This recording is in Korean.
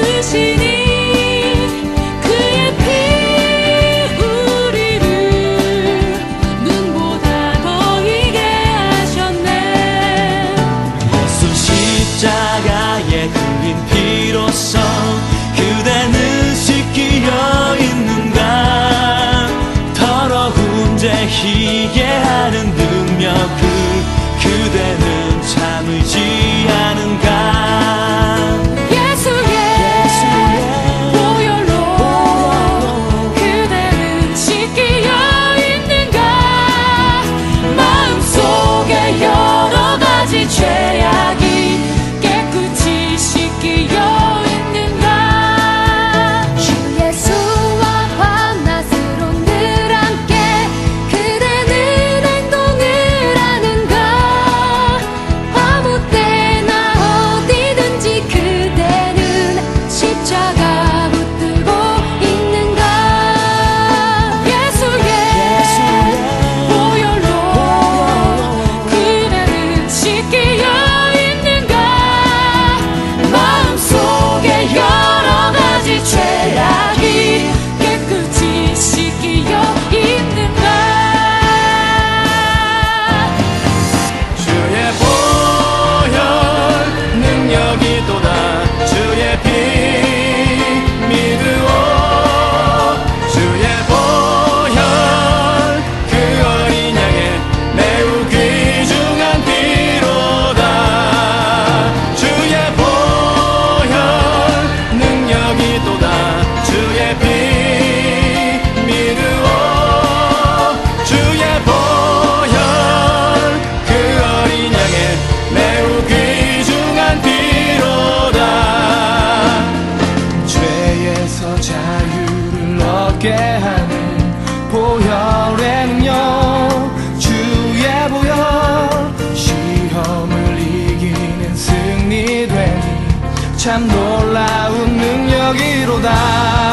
一起 aquí. 함께하는 보혈의 능력. 주의 보혈 시험을 이기는 승리 되니 참 놀라운 능력이로다.